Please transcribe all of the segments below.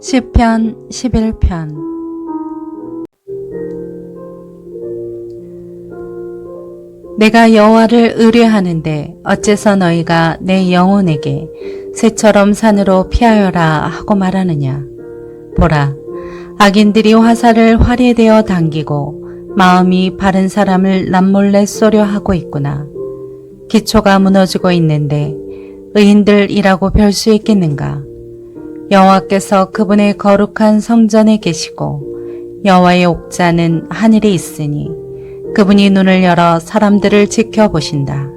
시편 11편. 내가 여호와를 의뢰하는데 어째서 너희가 내 영혼에게 새처럼 산으로 피하여라 하고 말하느냐? 보라 악인들이 화살을 활에 대어 당기고 마음이 바른 사람을 남몰래 쏘려 하고 있구나. 기초가 무너지고 있는데 의인들이라고 별 수 있겠는가 여호와께서 그분의 거룩한 성전에 계시고 여호와의 옥자는 하늘에 있으니 그분이 눈을 열어 사람들을 지켜보신다.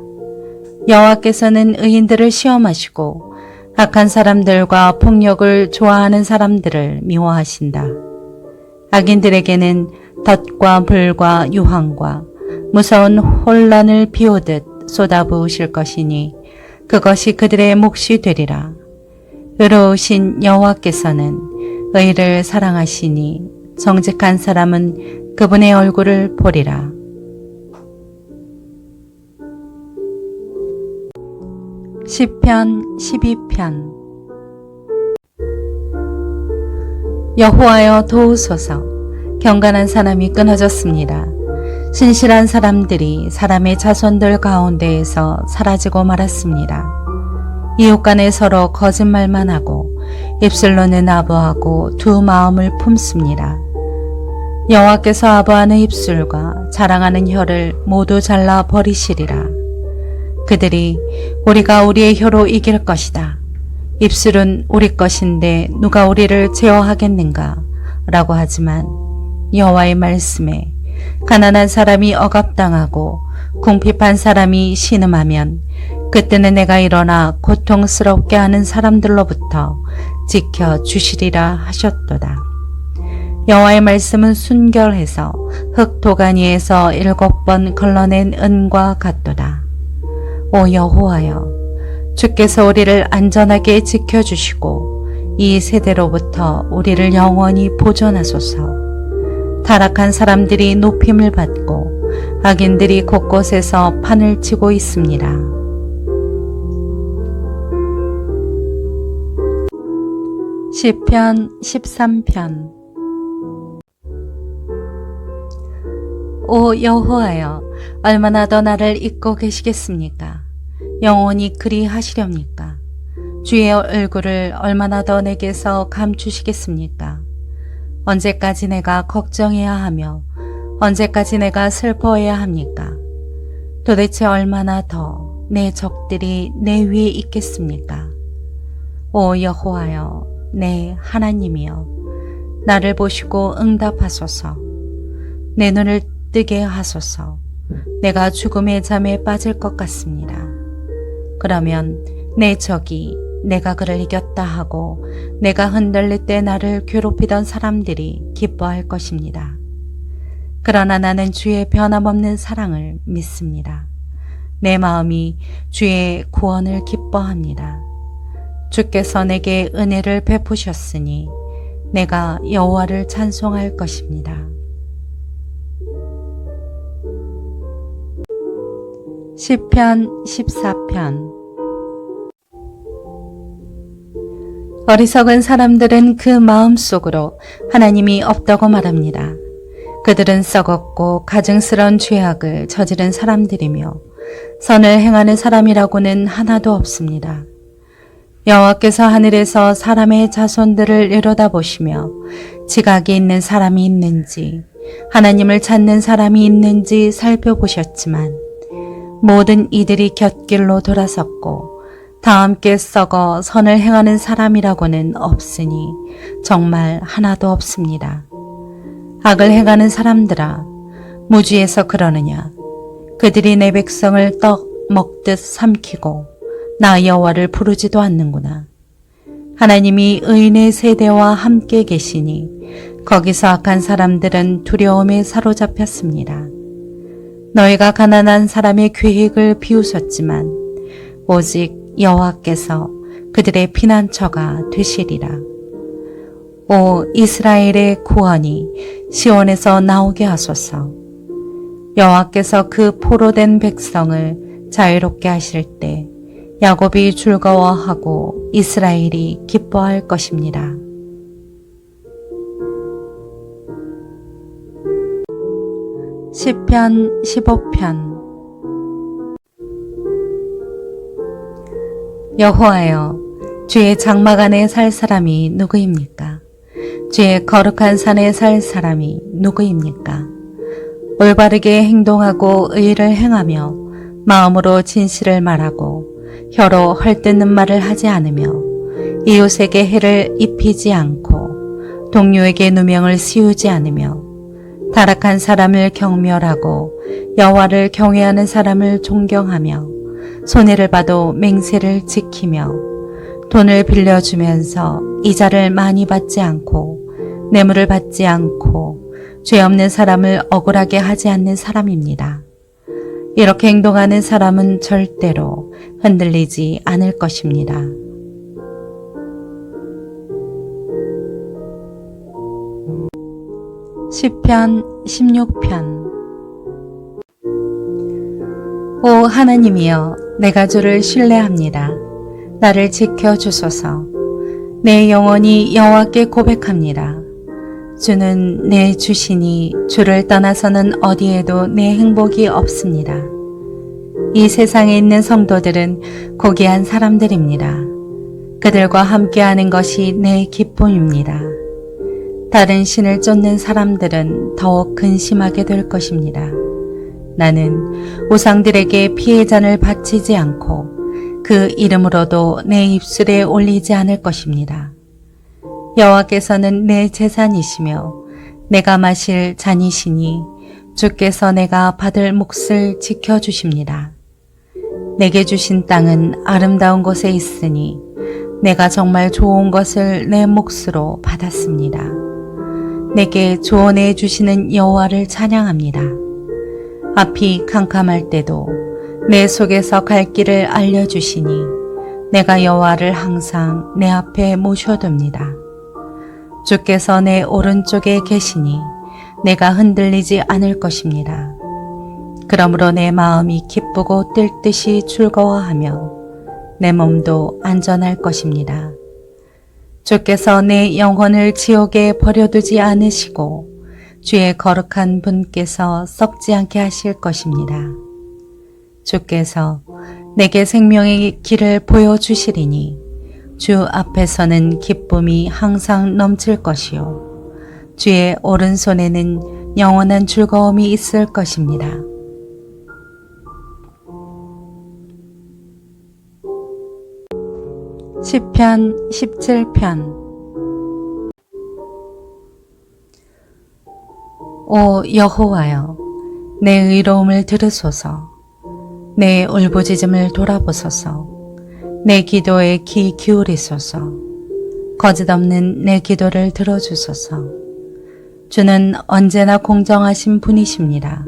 여호와께서는 의인들을 시험하시고 악한 사람들과 폭력을 좋아하는 사람들을 미워하신다. 악인들에게는 덫과 불과 유황과 무서운 혼란을 비오듯 쏟아부으실 것이니 그것이 그들의 몫이 되리라. 의로우신 여호와께서는 의를 사랑하시니 정직한 사람은 그분의 얼굴을 보리라. 시편 12편 여호와여 도우소서 경건한 사람이 끊어졌습니다. 신실한 사람들이 사람의 자손들 가운데에서 사라지고 말았습니다. 이웃 간에 서로 거짓말만 하고 입술로는 아부하고 두 마음을 품습니다. 여호와께서 아부하는 입술과 자랑하는 혀를 모두 잘라 버리시리라. 그들이 우리가 우리의 혀로 이길 것이다. 입술은 우리 것인데 누가 우리를 제어하겠는가? 라고 하지만 여호와의 말씀에 가난한 사람이 억압당하고 궁핍한 사람이 신음하면 그때는 내가 일어나 고통스럽게 하는 사람들로부터 지켜 주시리라 하셨도다. 여호와의 말씀은 순결해서 흙 도가니에서 일곱 번 걸러낸 은과 같도다. 오 여호와여, 주께서 우리를 안전하게 지켜주시고 이 세대로부터 우리를 영원히 보존하소서. 타락한 사람들이 높임을 받고 악인들이 곳곳에서 판을 치고 있습니다. 시편 13편 오 여호와여 얼마나 더 나를 잊고 계시겠습니까? 영원히 그리 하시렵니까? 주의 얼굴을 얼마나 더 내게서 감추시겠습니까? 언제까지 내가 걱정해야 하며 언제까지 내가 슬퍼해야 합니까? 도대체 얼마나 더 내 적들이 내 위에 있겠습니까? 오 여호와여 내 하나님이여 나를 보시고 응답하소서 내 눈을 뜨게 하소서 내가 죽음의 잠에 빠질 것 같습니다. 그러면 내 적이 내가 그를 이겼다 하고 내가 흔들릴 때 나를 괴롭히던 사람들이 기뻐할 것입니다. 그러나 나는 주의 변함없는 사랑을 믿습니다. 내 마음이 주의 구원을 기뻐합니다. 주께서 내게 은혜를 베푸셨으니 내가 여호와를 찬송할 것입니다. 시편 14편 어리석은 사람들은 그 마음 속으로 하나님이 없다고 말합니다. 그들은 썩었고 가증스러운 죄악을 저지른 사람들이며 선을 행하는 사람이라고는 하나도 없습니다. 여호와께서 하늘에서 사람의 자손들을 내려다보시며 지각이 있는 사람이 있는지 하나님을 찾는 사람이 있는지 살펴보셨지만 모든 이들이 곁길로 돌아섰고 다 함께 썩어 선을 행하는 사람이라고는 없으니 정말 하나도 없습니다. 악을 행하는 사람들아 무지에서 그러느냐 그들이 내 백성을 떡 먹듯 삼키고 나 여호와를 부르지도 않는구나. 하나님이 의인의 세대와 함께 계시니 거기서 악한 사람들은 두려움에 사로잡혔습니다. 너희가 가난한 사람의 계획을 비우셨지만 오직 여호와께서 그들의 피난처가 되시리라. 오 이스라엘의 구원이 시원에서 나오게 하소서. 여호와께서 그 포로된 백성을 자유롭게 하실 때 야곱이 즐거워하고 이스라엘이 기뻐할 것입니다. 시편 15편 여호와여 주의 장막 안에 살 사람이 누구입니까? 주의 거룩한 산에 살 사람이 누구입니까? 올바르게 행동하고 의를 행하며 마음으로 진실을 말하고 혀로 헐뜯는 말을 하지 않으며 이웃에게 해를 입히지 않고 동료에게 누명을 씌우지 않으며 타락한 사람을 경멸하고 여호와를 경외하는 사람을 존경하며 손해를 봐도 맹세를 지키며 돈을 빌려주면서 이자를 많이 받지 않고 뇌물을 받지 않고 죄 없는 사람을 억울하게 하지 않는 사람입니다. 이렇게 행동하는 사람은 절대로 흔들리지 않을 것입니다. 시편 16편 오 하나님이여 내가 주를 신뢰합니다. 나를 지켜 주소서. 내 영혼이 여호와께 고백합니다. 주는 내 주시니 주를 떠나서는 어디에도 내 행복이 없습니다. 이 세상에 있는 성도들은 고귀한 사람들입니다. 그들과 함께하는 것이 내 기쁨입니다. 다른 신을 쫓는 사람들은 더욱 근심하게 될 것입니다. 나는 우상들에게 피해 잔을 바치지 않고 그 이름으로도 내 입술에 올리지 않을 것입니다. 여호와께서는 내 재산이시며 내가 마실 잔이시니 주께서 내가 받을 몫을 지켜 주십니다. 내게 주신 땅은 아름다운 곳에 있으니 내가 정말 좋은 것을 내 몫으로 받았습니다. 내게 조언해 주시는 여호와를 찬양합니다. 앞이 캄캄할 때도 내 속에서 갈 길을 알려 주시니 내가 여호와를 항상 내 앞에 모셔둡니다. 주께서 내 오른쪽에 계시니 내가 흔들리지 않을 것입니다. 그러므로 내 마음이 기쁘고 뜰 듯이 즐거워하며 내 몸도 안전할 것입니다. 주께서 내 영혼을 지옥에 버려두지 않으시고 주의 거룩한 분께서 썩지 않게 하실 것입니다. 주께서 내게 생명의 길을 보여주시리니 주 앞에서는 기쁨이 항상 넘칠 것이요. 주의 오른손에는 영원한 즐거움이 있을 것입니다. 시편 17편 오 여호와여 내 의로움을 들으소서 내 울부짖음을 돌아보소서 내 기도에 귀 기울이소서 거짓 없는 내 기도를 들어주소서 주는 언제나 공정하신 분이십니다.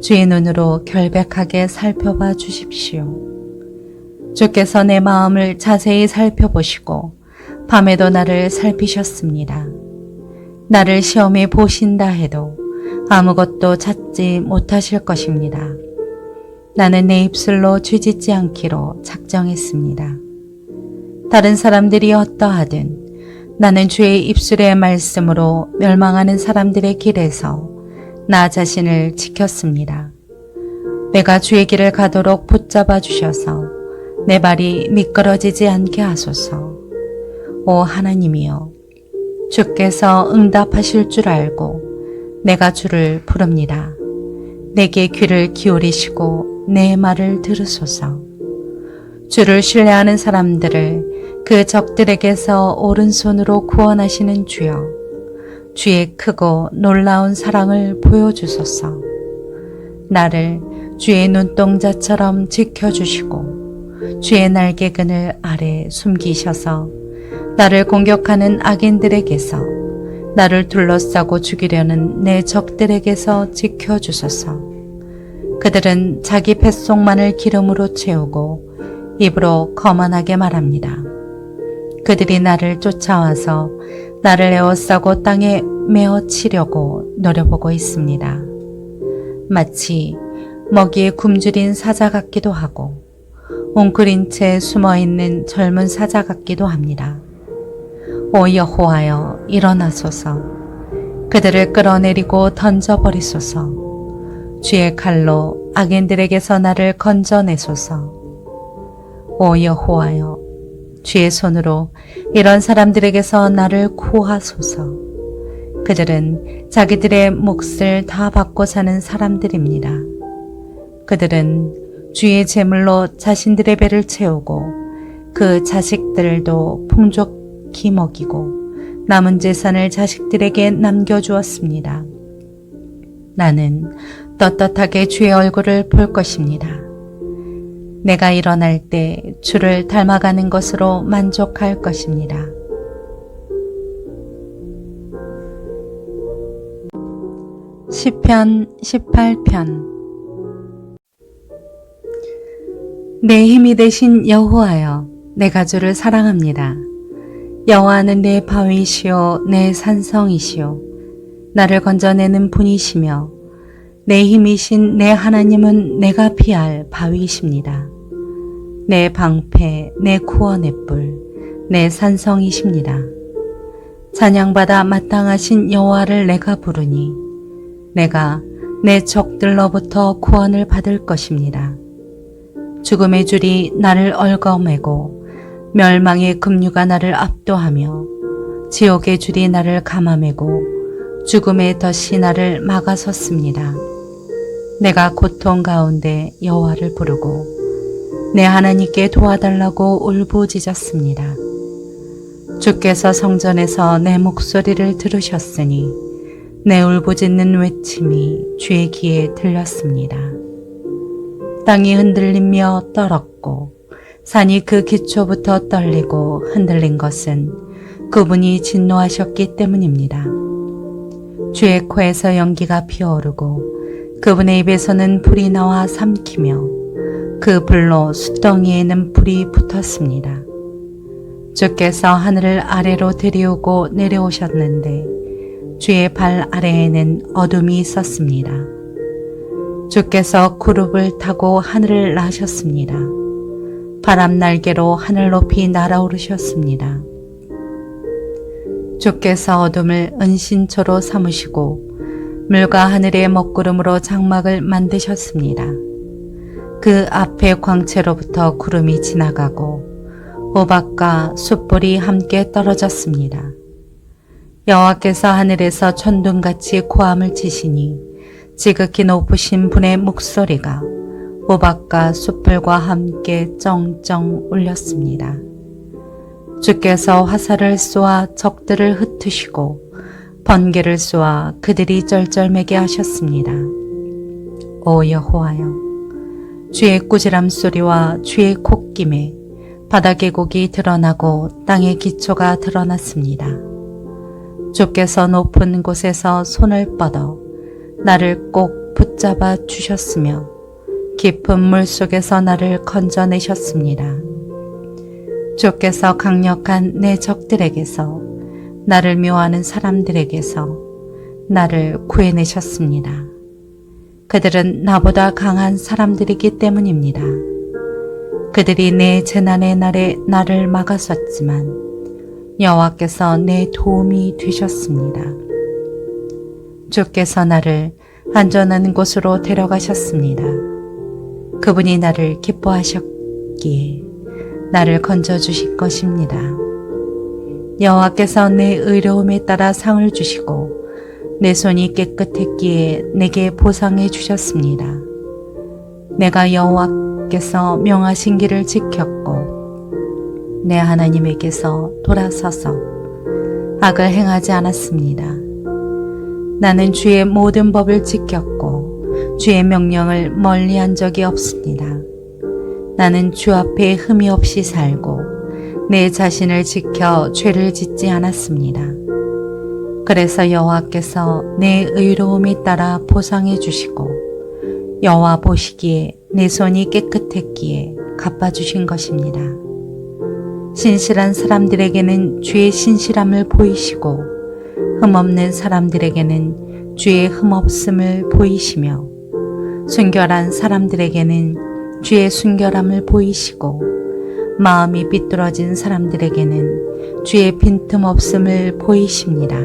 주의 눈으로 결백하게 살펴봐 주십시오. 주께서 내 마음을 자세히 살펴보시고 밤에도 나를 살피셨습니다. 나를 시험해 보신다 해도 아무것도 찾지 못하실 것입니다. 나는 내 입술로 쥐짓지 않기로 작정했습니다. 다른 사람들이 어떠하든 나는 주의 입술의 말씀으로 멸망하는 사람들의 길에서 나 자신을 지켰습니다. 내가 주의 길을 가도록 붙잡아 주셔서 내 발이 미끄러지지 않게 하소서. 오 하나님이여, 주께서 응답하실 줄 알고 내가 주를 부릅니다. 내게 귀를 기울이시고 내 말을 들으소서. 주를 신뢰하는 사람들을 그 적들에게서 오른손으로 구원하시는 주여, 주의 크고 놀라운 사랑을 보여주소서. 나를 주의 눈동자처럼 지켜주시고, 주의 날개 그늘 아래 숨기셔서 나를 공격하는 악인들에게서 나를 둘러싸고 죽이려는 내 적들에게서 지켜주소서. 그들은 자기 뱃속만을 기름으로 채우고 입으로 거만하게 말합니다. 그들이 나를 쫓아와서 나를 에워싸고 땅에 메어 치려고 노려보고 있습니다. 마치 먹이에 굶주린 사자 같기도 하고 웅크린 채 숨어있는 젊은 사자 같기도 합니다. 오 여호와여 일어나소서 그들을 끌어내리고 던져버리소서 주의 칼로 악인들에게서 나를 건져내소서. 오 여호와여, 주의 손으로 이런 사람들에게서 나를 구하소서. 그들은 자기들의 몫을 다 받고 사는 사람들입니다. 그들은 주의 재물로 자신들의 배를 채우고 그 자식들도 풍족히 먹이고 남은 재산을 자식들에게 남겨주었습니다. 나는 떳떳하게 주의 얼굴을 볼 것입니다. 내가 일어날 때 주를 닮아가는 것으로 만족할 것입니다. 시편 18편 내 힘이 되신 여호와여 내가 주를 사랑합니다. 여호와는 내 바위시오 내 산성이시오 나를 건져내는 분이시며 내 힘이신 내 하나님은 내가 피할 바위이십니다. 내 방패 내 구원의 뿔 내 산성이십니다. 찬양받아 마땅하신 여호와를 내가 부르니 내가 내 적들로부터 구원을 받을 것입니다. 죽음의 줄이 나를 얽어매고 멸망의 급류가 나를 압도하며 지옥의 줄이 나를 감아매고 죽음의 덫이 나를 막아섰습니다. 내가 고통 가운데 여호와를 부르고 내 하나님께 도와달라고 울부짖었습니다. 주께서 성전에서 내 목소리를 들으셨으니 내 울부짖는 외침이 주의 귀에 들렸습니다. 땅이 흔들리며 떨었고 산이 그 기초부터 떨리고 흔들린 것은 그분이 진노하셨기 때문입니다. 주의 코에서 연기가 피어오르고 그분의 입에서는 불이 나와 삼키며 그 불로 숫덩이에는 불이 붙었습니다. 주께서 하늘을 아래로 들이우고 내려오셨는데 주의 발 아래에는 어둠이 있었습니다. 주께서 구룹을 타고 하늘을 나셨습니다. 바람 날개로 하늘 높이 날아오르셨습니다. 주께서 어둠을 은신초로 삼으시고 물과 하늘의 먹구름으로 장막을 만드셨습니다. 그 앞에 광채로부터 구름이 지나가고 호박과 숯불이 함께 떨어졌습니다. 여호와께서 하늘에서 천둥같이 고함을 치시니 지극히 높으신 분의 목소리가 호박과 숯불과 함께 쩡쩡 울렸습니다. 주께서 화살을 쏘아 적들을 흩으시고 번개를 쏘아 그들이 쩔쩔매게 하셨습니다. 오 여호와여, 주의 꾸지람 소리와 주의 콧김에 바닥의 곡이 드러나고 땅의 기초가 드러났습니다. 주께서 높은 곳에서 손을 뻗어 나를 꼭 붙잡아 주셨으며 깊은 물 속에서 나를 건져내셨습니다. 주께서 강력한 내 적들에게서 나를 묘하는 사람들에게서 나를 구해내셨습니다. 그들은 나보다 강한 사람들이기 때문입니다. 그들이 내 재난의 날에 나를 막았었지만 여호와께서 내 도움이 되셨습니다. 주께서 나를 안전한 곳으로 데려가셨습니다. 그분이 나를 기뻐하셨기에 나를 건져 주실 것입니다. 여호와께서 내 의로움에 따라 상을 주시고 내 손이 깨끗했기에 내게 보상해 주셨습니다. 내가 여호와께서 명하신 길을 지켰고 내 하나님에게서 돌아서서 악을 행하지 않았습니다. 나는 주의 모든 법을 지켰고 주의 명령을 멀리한 적이 없습니다. 나는 주 앞에 흠이 없이 살고 내 자신을 지켜 죄를 짓지 않았습니다. 그래서 여호와께서 내 의로움에 따라 보상해 주시고 여호와 보시기에 내 손이 깨끗했기에 갚아주신 것입니다. 신실한 사람들에게는 주의 신실함을 보이시고 흠없는 사람들에게는 주의 흠없음을 보이시며 순결한 사람들에게는 주의 순결함을 보이시고 마음이 삐뚤어진 사람들에게는 주의 빈틈없음을 보이십니다.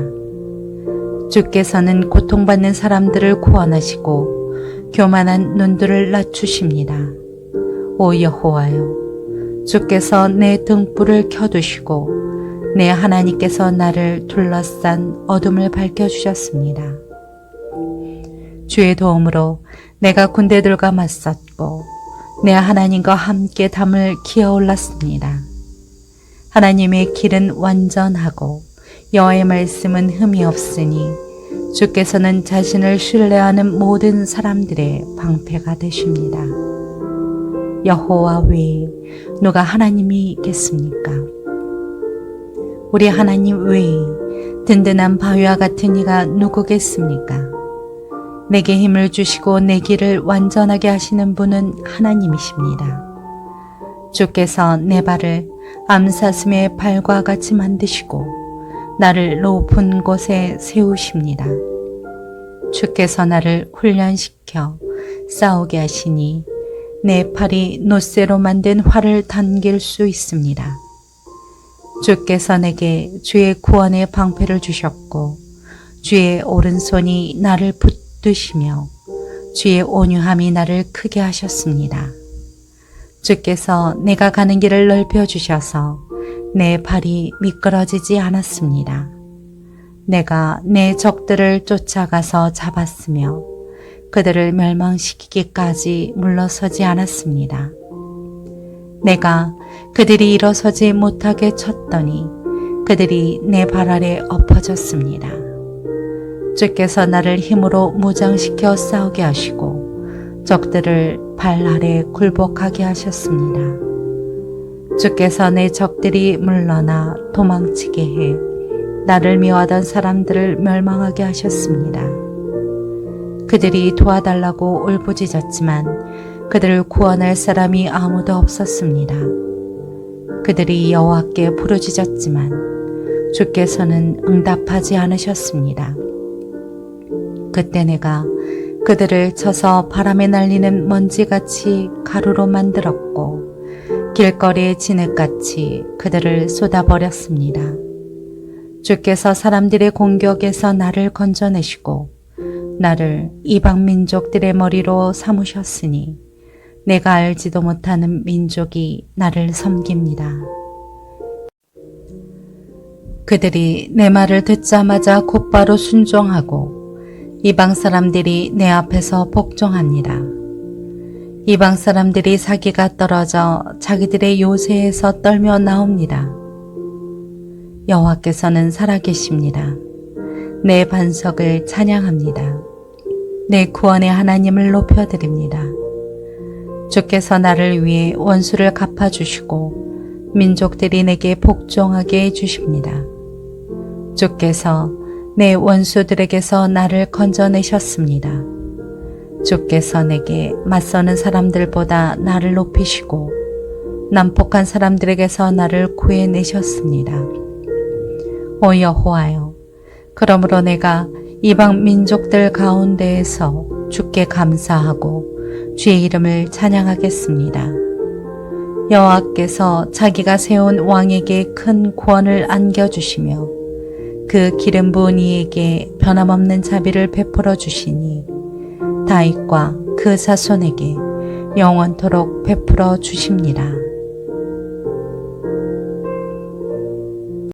주께서는 고통받는 사람들을 구원하시고 교만한 눈들을 낮추십니다. 오 여호와여, 주께서 내 등불을 켜두시고 내 하나님께서 나를 둘러싼 어둠을 밝혀주셨습니다. 주의 도움으로 내가 군대들과 맞섰고 내 하나님과 함께 담을 기어올랐습니다. 하나님의 길은 완전하고 여호와의 말씀은 흠이 없으니 주께서는 자신을 신뢰하는 모든 사람들의 방패가 되십니다. 여호와 외에 누가 하나님이겠습니까? 우리 하나님 외에 든든한 바위와 같은 이가 누구겠습니까? 내게 힘을 주시고 내 길을 완전하게 하시는 분은 하나님이십니다. 주께서 내 발을 암사슴의 발과 같이 만드시고 나를 높은 곳에 세우십니다. 주께서 나를 훈련시켜 싸우게 하시니 내 팔이 노쇠로 만든 활을 당길 수 있습니다. 주께서 내게 주의 구원의 방패를 주셨고 주의 오른손이 나를 붙 드시며 주의 온유함이 나를 크게 하셨습니다. 주께서 내가 가는 길을 넓혀 주셔서 내 발이 미끄러지지 않았습니다. 내가 내 적들을 쫓아가서 잡았으며 그들을 멸망시키기까지 물러서지 않았습니다. 내가 그들이 일어서지 못하게 쳤더니 그들이 내 발 아래 엎어졌습니다. 주께서 나를 힘으로 무장시켜 싸우게 하시고 적들을 발 아래 굴복하게 하셨습니다. 주께서 내 적들이 물러나 도망치게 해 나를 미워하던 사람들을 멸망하게 하셨습니다. 그들이 도와달라고 울부짖었지만 그들을 구원할 사람이 아무도 없었습니다. 그들이 여호와께 부르짖었지만 주께서는 응답하지 않으셨습니다. 그때 내가 그들을 쳐서 바람에 날리는 먼지같이 가루로 만들었고 길거리의 진흙같이 그들을 쏟아버렸습니다. 주께서 사람들의 공격에서 나를 건져내시고 나를 이방 민족들의 머리로 삼으셨으니 내가 알지도 못하는 민족이 나를 섬깁니다. 그들이 내 말을 듣자마자 곧바로 순종하고 이방 사람들이 내 앞에서 복종합니다. 이방 사람들이 사기가 떨어져 자기들의 요새에서 떨며 나옵니다. 여호와께서는 살아계십니다. 내 반석을 찬양합니다. 내 구원의 하나님을 높여드립니다. 주께서 나를 위해 원수를 갚아주시고 민족들이 내게 복종하게 해주십니다. 주께서 내 원수들에게서 나를 건져내셨습니다. 주께서 내게 맞서는 사람들보다 나를 높이시고 난폭한 사람들에게서 나를 구해내셨습니다. 오 여호와여, 그러므로 내가 이방 민족들 가운데에서 주께 감사하고 주의 이름을 찬양하겠습니다. 여호와께서 자기가 세운 왕에게 큰 구원을 안겨주시며 그 기름 부은 이에게 변함없는 자비를 베풀어 주시니 다윗과 그 자손에게 영원토록 베풀어 주십니다.